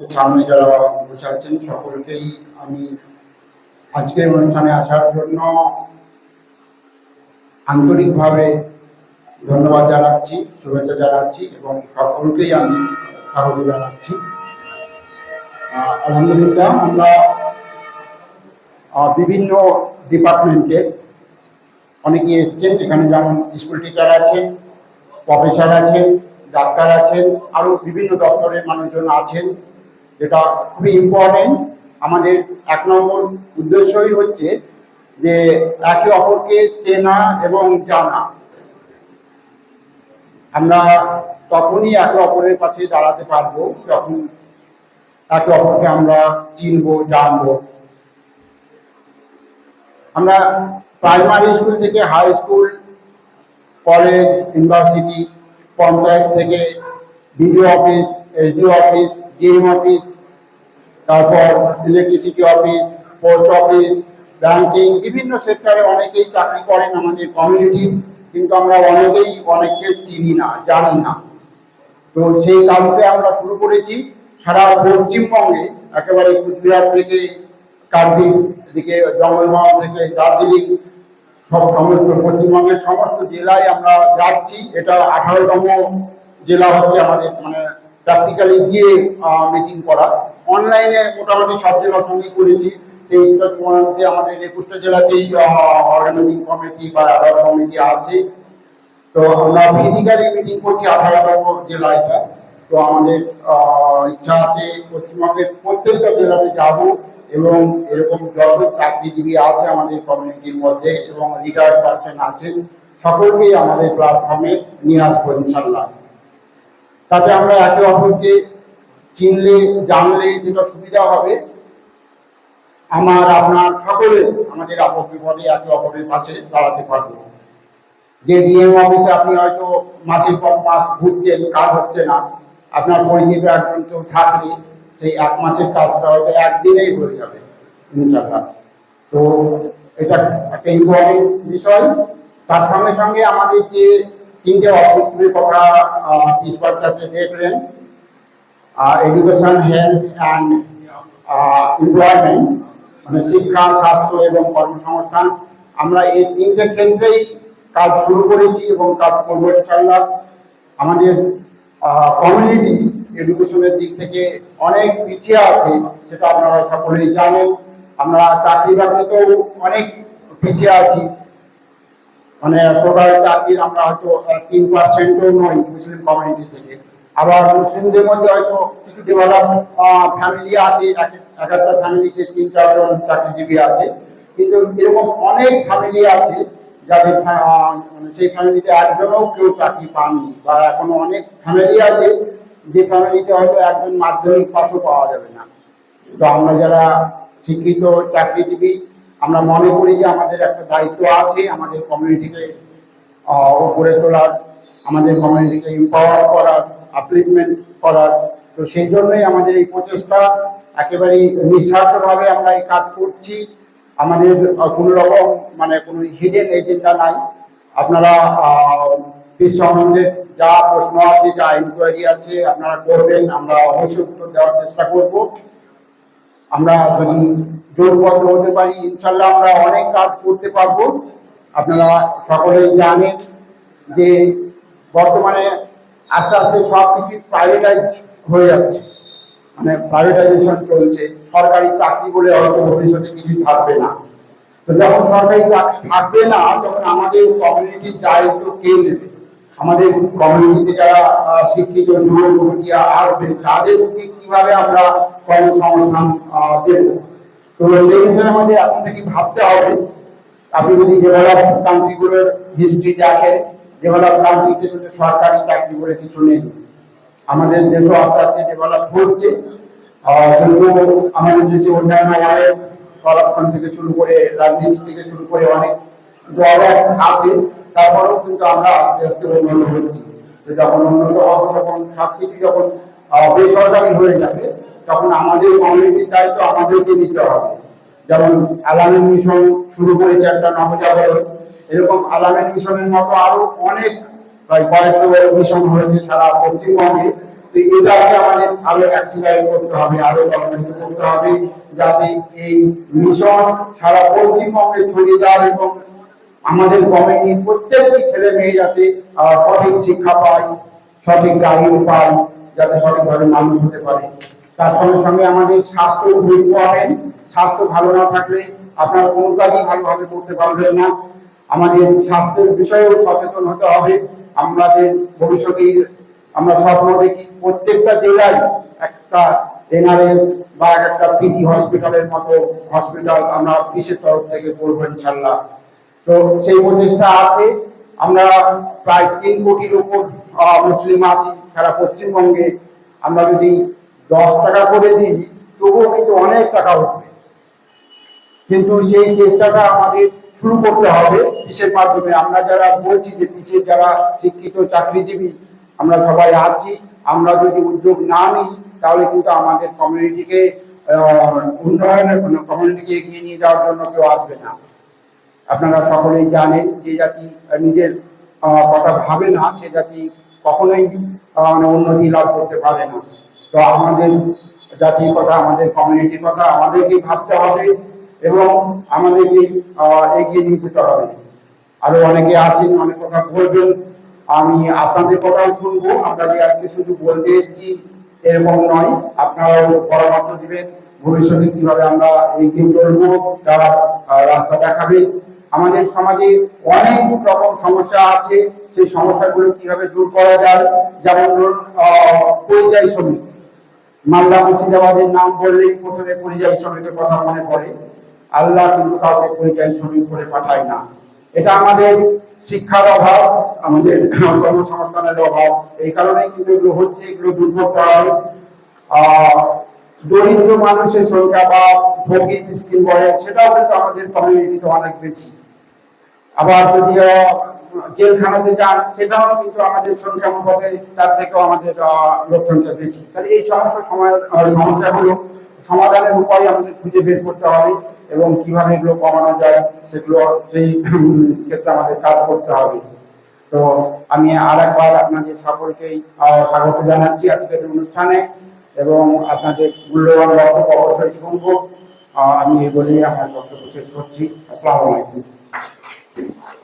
সামনে যারা বসে আছেন সকলকেই আমি আজকের অনুষ্ঠানে আসার জন্য আন্তরিকভাবে ধন্যবাদ জানাচ্ছি, শুভেচ্ছা জানাচ্ছি এবং সকলকেই আমি স্বাগত জানাচ্ছি। আলহামদুলিল্লাহ, আমরা বিভিন্ন ডিপার্টমেন্টের অনেকে এসছেন। এখানে যেমন স্কুল টিচার আছেন, প্রফেসর আছেন, ডাক্তার আছেন আরও বিভিন্ন দপ্তরের মানুষজন আছেন। যেটা খুবই ইম্পর্টেন্ট আমাদের এক নম্বর উদ্দেশ্যই হচ্ছে যে একে অপরকে চেনা এবং জানা। আমরা তখনই একে অপরের পাশে দাঁড়াতে পারব যখন একে অপরকে আমরা চিনবো, জানব। আমরা প্রাইমারি স্কুল থেকে high school college university panchayat থেকে BDO office SDO office DM office তারপর electricity office post office banking বিভিন্ন সেক্টরে অনেকেই চাকরি করেন আমাদের কমিউনিটি কিন্তু আমরা অনেকেই অনেককে চিনি না, জানি না। তো সেই কাজটা আমরা শুরু করেছি। সারা পশ্চিমবঙ্গে একেবারে কুচবিহার থেকে কার্তিক এদিকে জঙ্গলমহল থেকে দার্জিলিং, সব সমস্ত পশ্চিমবঙ্গের সমস্ত জেলায় আমরা যাচ্ছি। এটা আঠারোতম জেলা হচ্ছে আমাদের মানে প্র্যাকটিক্যালি গিয়ে মিটিং করা। অনলাইনে মোটামুটি সব জেলার সঙ্গে করেছি। মধ্যে আমাদের একুশটা জেলাতেই অর্গানাইজিং কমিটি বা আদার কমিটি আছে। তো আমরা ফিজিক্যালি মিটিং করছি আঠারোতম জেলা এটা। তো আমাদের ইচ্ছা আছে পশ্চিমবঙ্গের প্রত্যেকটা জেলাতে যাব এবং এরকম যত চাকরিজীবী আছে আমাদের কমিউনিটির মধ্যে এবং রিটায়ার্ড পার্সন আছেন, সকলকেই আমাদের প্ল্যাটফর্মে নিয়ে আসব ইনশাল্লাহ তাতে আমরা একে অপরকে চিনলে, জানলে যেটা সুবিধা হবে, আমার, আপনার সকলে আমাদের আপদ বিপদে একে অপরের পাশে দাঁড়াতে পারব। যে ডিএম অফিসে আপনি হয়তো মাসের পর মাস ঘুরছেন, কাজ হচ্ছে না, আপনার পরিচিত একজন কেউ থাকলে সেই এক মাসের কাজটা হয়তো একদিনেই হয়ে যাবে ইনশাল্লাহ তো এটা একটা ইম্পর্টেন্ট বিষয়। তার সঙ্গে সঙ্গে আমাদের যে তিনটে অবজেক্টিভের কথা ইস্পাতটাতে দেখলেন এডুকেশন হেলথ অ্যান্ড এমপ্লয়মেন্ট মানে শিক্ষা, স্বাস্থ্য এবং কর্মসংস্থান। আমরা এই তিনটে ক্ষেত্রেই কাজ শুরু করেছি এবং কাজ করব ইনশাল্লাহ আমাদের কমিউনিটি এডুকেশনের দিক থেকে অনেক পিছিয়ে আছে, সেটা আপনারা সকলেই জানেন। আমরা চাকরি বাকরিতেও অনেক পিছিয়ে আছি। মানে টোটাল চাকরির আমরা হয়তো তিন পার্সেন্টও নই মুসলিম কমিউনিটি থেকে। আবার মুসলিমদের মধ্যে হয়তো কিছু ডেভেলপ ফ্যামিলি আছে, এক এক একটা ফ্যামিলিতে তিন চারজন চাকরিজীবী আছে। কিন্তু এরকম অনেক ফ্যামিলি আছে যাদের মানে সেই ফ্যামিলিতে একজনও কেউ চাকরি পাননি বা এখনও অনেক ফ্যামিলি আছে যে ফ্যামিলিতে হয়তো একজন মাধ্যমিক পাশও পাওয়া যাবে না। তো আমরা যারা শিক্ষিত, চাকরিজীবী আমরা মনে করি যে আমাদের একটা দায়িত্ব আছে, আমাদের কমিউনিটিকে গড়ে তোলার, আমাদের কমিউনিটিকে এম্পাওয়ার করার আপলিফমেন্ট করার। তো সেই জন্যই আমাদের এই প্রচেষ্টা একেবারেই নিঃস্বার্থভাবে আমরা এই কাজ করছি। আমাদের কোনো রকম মানে কোনো হিডেন এজেন্ডা নাই। আপনারা এই সম্বন্ধে যা প্রশ্ন আছে, যা ইনকোয়ারি আছে, আপনারা করবেন। আমরা অবশ্যই উত্তর দেওয়ার চেষ্টা করব। আমরা যদি জোরবদ্ধ হতে পারি, ইনশাল্লাহ আমরা অনেক কাজ করতে পারব। আপনারা সকলেই জানেন যে বর্তমানে আস্তে আস্তে সব কিছু প্রাইভেটাইজ হয়ে যাচ্ছে। মানে প্রাইভেটাইজেশন চলছে। সরকারি চাকরি বলে হয়তো ভবিষ্যতে কিছু থাকবে না। তো যখন সরকারি চাকরি থাকবে না, তখন আমাদের কমিউনিটির দায়িত্ব কে নেবে? আমাদের কমিউনিটিতে যারা শিক্ষিত যুবক যুবতীরা আসবে তাদেরকে কীভাবে আমরা কর্মসংস্থান দেব? তো সেই বিষয়ে আমাদের এখন থেকে ভাবতে হবে। আপনি যদি ডেভেলপ কান্ট্রিগুলোর হিস্ট্রি দেখেন ডেভেলপ কান্ট্রিতে কিন্তু সরকারি চাকরি বলে কিছু নেই আমাদের দেশও আস্তে আস্তে ডেভেলপ হচ্ছে। আহ, কিন্তু আমাদের দেশে অন্যান্য অনেক করাপশন থেকে শুরু করে রাজনীতি থেকে শুরু করে অনেক আছে। তারপরেও কিন্তু আমরা আস্তে আস্তে উন্নত হচ্ছি যখন উন্নত হব তখন সবকিছু যখন বেসরকারি হয়ে যাবে, তখন আমাদের কমিউনিটির দায়িত্ব আমাদেরকে নিতে হবে। যেমন আলামিন মিশন শুরু করেছে একটা নবজাগরণ। এরকম আলামিন মিশনের মতো আরও অনেক, প্রায় কয়েকশো মিশন হয়েছে সারা পশ্চিমবঙ্গে। তো এটাকে আমাদের আরও অ্যাক্সিলারেট করতে হবে, আরও ডকুমেন্ট করতে হবে, যাতে এই মিশন সারা পশ্চিমবঙ্গে ছড়িয়ে যায় এবং আমাদের কমিটির প্রত্যেকটি ছেলে মেয়ে যাতে সঠিক শিক্ষা পায়, সঠিক গাইড পায়, যাতে সঠিকভাবে মানুষ হতে পারে। তার সঙ্গে সঙ্গে আমাদের স্বাস্থ্য খুব ইম্পর্টেন্ট স্বাস্থ্য ভালো না থাকলে আপনার কোনো কাজই ভালোভাবে করতে পারবেন না। আমাদের স্বাস্থ্যের বিষয়েও সচেতন হতে হবে। আমাদের ভবিষ্যতে, আমরা স্বপ্ন দেখি প্রত্যেকটা জেলায় একটা এনআরএস বা একটা পিজি হসপিটালের মতো হসপিটাল আমরা পিসের তরফ থেকে করব ইনশাল্লাহ। তো সেই প্রচেষ্টা আছে। আমরা প্রায় তিন কোটির উপর মুসলিম আছি সারা পশ্চিমবঙ্গে। আমরা যদি দশ টাকা করে দিই, তবুও কিন্তু অনেক টাকা উঠবে। কিন্তু সেই চেষ্টাটা আমাদের শুরু করতে হবে পিসের মাধ্যমে? আমরা যারা বলছি যে পিসের যারা শিক্ষিত, চাকরিজীবী, আমরা সবাই আছি। আমরা যদি উদ্যোগ না নিই, তাহলে কিন্তু আমাদের কমিউনিটিকে উন্নয়নের কমিউনিটিকে এগিয়ে নিয়ে যাওয়ার জন্য কেউ আসবে না। আপনারা সকলেই জানেন যে জাতি নিজের কথা ভাবে না, সে জাতি কখনোই মানে উন্নতি লাভ করতে পারে না। তো আমাদের জাতির কথা, আমাদের কমিউনিটির কথা আমাদেরকে ভাবতে হবে এবং আমাদেরকে এগিয়ে নিয়ে যেতে হবে। আরও অনেকে আছেন, অনেক কথা বলবেন, আমি আপনাদের কথাও শুনব। আমরা যে আজকে শুধু বলতে এসেছি, এরকম নয়, আপনারাও পরামর্শ দিবেন, ভবিষ্যতে কীভাবে আমরা এগিয়ে চলবো, তারা রাস্তা দেখাবে। আমাদের সমাজে অনেক রকম সমস্যা আছে। সেই সমস্যাগুলো কীভাবে দূর করা যায়? যেমন ধরুন পরিযায়ী শ্রমিক। মাল্লা মুর্শিদাবাদের নাম বললেই প্রথমে পরিযায়ী শ্রমিকের কথা মনে পড়ে। আল্লাহ কিন্তু কাউকে পরিযায়ী শ্রমিক করে পাঠায় না। এটা আমাদের শিক্ষার অভাব আমাদের কর্মসংস্থানের অভাব। এই কারণেই কিন্তু এগুলো হচ্ছে এগুলো দূর করতে আহ, দরিদ্র মানুষের সংখ্যা বা ভোগী স্কিম বলে সেটাও কিন্তু আমাদের কমিউনিটিতে অনেক বেশি। আবার যদি আহ, জেলখানাতে যান সেটাও কিন্তু আমাদের সংখ্যা অনুপাতে তার থেকেও আমাদের আহ, লোক সংখ্যা বেশি। তাহলে এই সময় সমস্যাগুলো সমাধানের উপায় আমাদের খুঁজে বের করতে হবে এবং কীভাবে এগুলো কমানো যায় সেগুলো সেই ক্ষেত্রে আমাদের কাজ করতে হবে। তো আমি আর একবার আপনাদের সকলকেই স্বাগত জানাচ্ছি আজকের অনুষ্ঠানে এবং আপনাদের মূল্যবান বক্তব্য অবশ্যই শুনব। আমি এই বলেই আমার বক্তব্য শেষ করছি। আসসালামু আলাইকুম। Thank you.